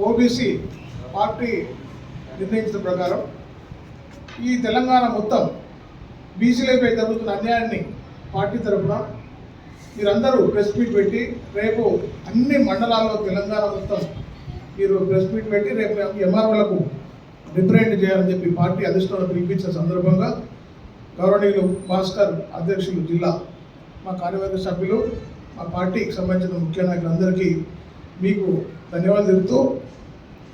OBC party నిర్ణయించిన ప్రకారం ఈ తెలంగాణ మొత్తం బీసీలపై జరుగుతున్న అన్యాయాన్ని పార్టీ తరఫున మీరందరూ ప్రెస్ మీట్ పెట్టి రేపు అన్ని మండలాల్లో తెలంగాణ మొత్తం మీరు ప్రెస్ మీట్ పెట్టి రేపు ఎంఆర్ఓలకు రిప్రజెంట్ చేయాలని చెప్పి పార్టీ అధిష్టానం పిలిపించిన సందర్భంగా గౌరవనీయులు భాస్కర్ అధ్యక్షులు జిల్లా మా కార్యవర్గ సభ్యులు మా పార్టీకి సంబంధించిన ముఖ్య నాయకులందరికీ మీకు ధన్యవాదాలు తెలుపుతూ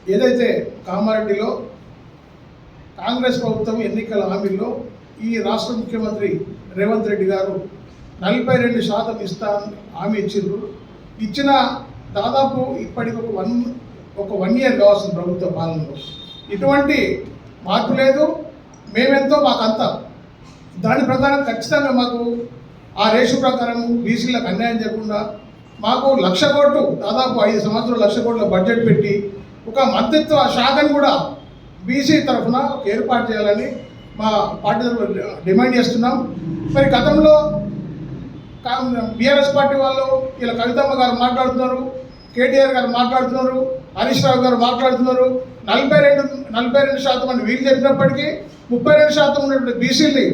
ఏదైతే కామారెడ్డిలో కాంగ్రెస్ ప్రభుత్వం ఎన్నికల హామీల్లో ఈ రాష్ట్ర ముఖ్యమంత్రి రేవంత్ రెడ్డి గారు నలభై రెండు శాతం ఇస్తా హామీ ఇచ్చిండ్రు. ఇచ్చిన దాదాపు ఇప్పటికి ఒక వన్ ఒక వన్ ఇయర్ కావాల్సిన ప్రభుత్వ పాలనలో. ఇటువంటి మార్పు లేదు. మేమెంతో మాకంతా. దాని ప్రకారం ఖచ్చితంగా మాకు ఆ రేషు ప్రకారం బీసీలకు అన్యాయం చేయకుండా మాకు లక్ష కోట్లు దాదాపు ఐదు సంవత్సరాలు లక్ష కోట్ల బడ్జెట్ పెట్టి ఒక మంత్రిత్వ శాఖను కూడా బీసీ తరఫున ఏర్పాటు చేయాలని మా పార్టీ తరఫున డిమాండ్ చేస్తున్నాం. మరి గతంలో బీఆర్ఎస్ పార్టీ వాళ్ళు ఇలా కవితమ్మ గారు మాట్లాడుతున్నారు కేటీఆర్ గారు మాట్లాడుతున్నారు హరీష్ రావు గారు మాట్లాడుతున్నారు. నలభై రెండు నలభై రెండు శాతం అని వీళ్ళు చెప్పినప్పటికీ ముప్పై రెండు శాతం ఉన్నటువంటి బీసీల్ని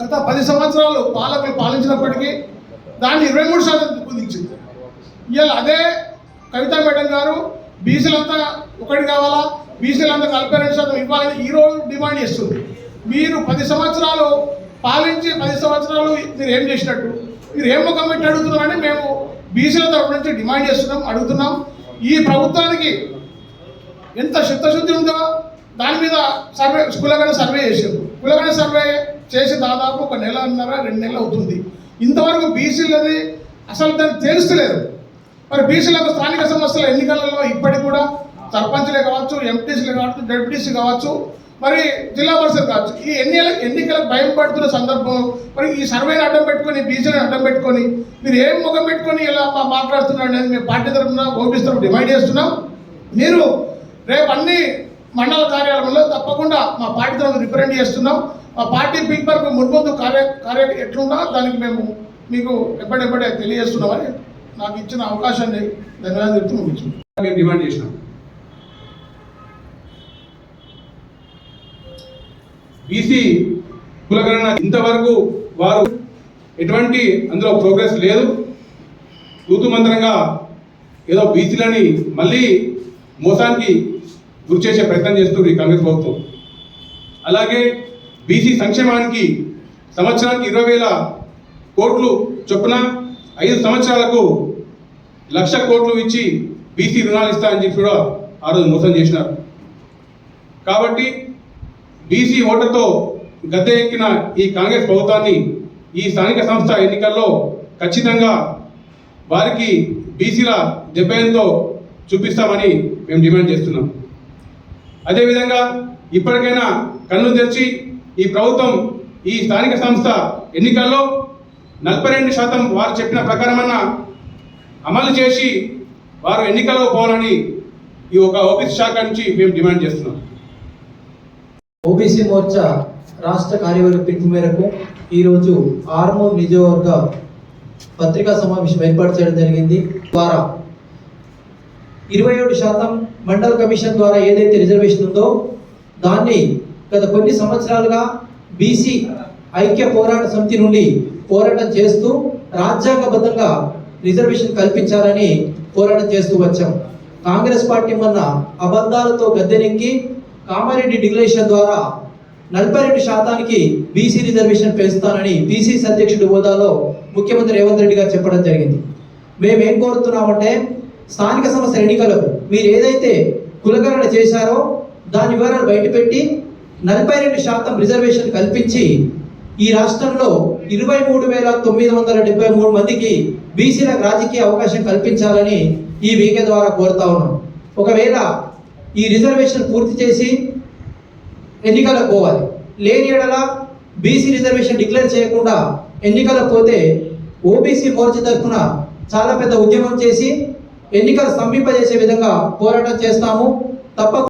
గత పది సంవత్సరాలు పాలకులు పాలించినప్పటికీ దాన్ని ఇరవై మూడు శాతం కుదించింది ఇవాళ అదే కవితా మేడం గారు. బీసీలంతా ఒకటి కావాలా? బీసీలంతా నలభై రెండు శాతం ఇవ్వాలని ఈరోజు డిమాండ్ చేస్తుంది. మీరు పది సంవత్సరాలు పాలించి పది సంవత్సరాలు మీరు ఏం చేసినట్టు? మీరు ఏం ముఖం పెట్టి అడుగుతున్నారని మేము బీసీల తరపు నుంచి డిమాండ్ చేస్తున్నాం అడుగుతున్నాం. ఈ ప్రభుత్వానికి ఎంత చిత్తశుద్ధి ఉందో దాని మీద సర్వే కులగణ సర్వే చేసారు కులగణ సర్వే చేసి దాదాపు ఒక నెలన్నర రెండు నెలలు అవుతుంది. ఇంతవరకు బీసీలది అసలు దాన్ని తెలుస్తలేదు. మరి బీసీలకు స్థానిక సంస్థల ఎన్నికలలో ఇప్పటికి కూడా సర్పంచ్లే కావచ్చు ఎంపీసీలే కావచ్చు డెప్యూటీసీ కావచ్చు మరి జిల్లా పరిషత్ కావచ్చు. ఈ ఎన్ని ఎన్నికలకు భయం పడుతున్న సందర్భం మరి ఈ సర్వేని అడ్డం పెట్టుకొని బీసీలను అడ్డం పెట్టుకొని మీరు ఏం ముఖం పెట్టుకొని ఇలా మా- మాట్లాడుతున్నారు అనేది మేము పార్టీ తరఫున ఓపీస్ తరఫున డిమాండ్ చేస్తున్నాం. మీరు రేపు అన్ని మండల కార్యాలయంలో తప్పకుండా మా పార్టీ తరఫున రిప్రజెంట్ చేస్తున్నాం. మా పార్టీ పిలుపులకు మున్ముందు కార్య కార్య ఎట్లున్నా దానికి మేము మీకు ఎప్పటికప్పుడే తెలియజేస్తున్నామని నాకు ఇచ్చిన అవకాశాన్ని ధన్యవాదాలు చెప్తూ ముగించుకుంటాం మేము డిమాండ్ చేసినాం బీసీ కులగణన ఇంతవరకు వారు ఎటువంటి అందులో ప్రోగ్రెస్ లేదు. తూతు మంత్రంగా ఏదో బీసీలని మళ్ళీ మోసానికి గురి చేసే ప్రయత్నం చేస్తుంది కాంగ్రెస్ ప్రభుత్వం. అలాగే బీసీ సంక్షేమానికి సంవత్సరానికి ఇరవై వేల కోట్లు చొప్పున ఐదు సంవత్సరాలకు లక్ష కోట్లు ఇచ్చి బీసీ రుణాలు ఇస్తా అని చెప్పి కూడా ఆ రోజు మోసం చేసినారు. కాబట్టి బీసీ ఓటర్తో గద్దె ఎక్కిన ఈ కాంగ్రెస్ ప్రభుత్వాన్ని ఈ స్థానిక సంస్థ ఎన్నికల్లో ఖచ్చితంగా వారికి బీసీల దెబ్బయంతో చూపిస్తామని మేము డిమాండ్ చేస్తున్నాం. అదేవిధంగా ఇప్పటికైనా కన్ను తెరిచి ఈ ప్రభుత్వం ఈ స్థానిక సంస్థ ఎన్నికల్లో నలభై రెండు శాతం వారు చెప్పిన ప్రకారమన్నా అమలు చేసి వారు ఎన్నికల్లో పోవాలని ఈ ఒక ఓబీసీ శాఖ నుంచి మేము డిమాండ్ చేస్తున్నాం. ఓబీసీ మోర్చా రాష్ట్ర కార్యవర్గ పిలుపు మేరకు ఈరోజు ఆర్మూర్ నియోజకవర్గ పత్రికా సమావేశం ఏర్పాటు చేయడం జరిగింది. ద్వారా ఇరవై ఏడు శాతం మండల కమిషన్ ద్వారా ఏదైతే రిజర్వేషన్ ఉందో దాన్ని గత కొన్ని సంవత్సరాలుగా బీసీ ఐక్య పోరాట సమితి నుండి పోరాటం చేస్తూ రాజ్యాంగబద్ధంగా రిజర్వేషన్ కల్పించాలని పోరాటం చేస్తూ వచ్చాం. కాంగ్రెస్ పార్టీ మొన్న అబద్ధాలతో గద్దెనెక్కి కామారెడ్డి డిక్లరేషన్ ద్వారా నలభై రెండు శాతానికి బీసీ రిజర్వేషన్ పెంచుతానని బీసీసీ అధ్యక్షుడి హోదాలో ముఖ్యమంత్రి రేవంత్ రెడ్డి గారు చెప్పడం జరిగింది. మేము ఏం కోరుతున్నామంటే స్థానిక సంస్థల ఎన్నికలకు మీరు ఏదైతే కులగణన చేశారో దాని వివరాలు బయటపెట్టి నలభై రెండు శాతం రిజర్వేషన్ కల్పించి ఈ రాష్ట్రంలో ఇరవై మూడు వేల తొమ్మిది వందల డెబ్బై మూడు మందికి బీసీలకు రాజకీయ అవకాశం కల్పించాలని ఈ వీకే ద్వారా కోరుతా ఉన్నాం. ఒకవేళ ఈ రిజర్వేషన్ పూర్తి చేసి ఎన్నికలకు పోవాలి. లేని ఎడల బీసీ రిజర్వేషన్ డిక్లేర్ చేయకుండా ఎన్నికలకు పోతే ఓబీసీ మోర్చా తరఫున చాలా పెద్ద ఉద్యమం చేసి ఎన్నికలు స్తంభింపజేసే విధంగా పోరాటం చేస్తాము. తప్పకుండా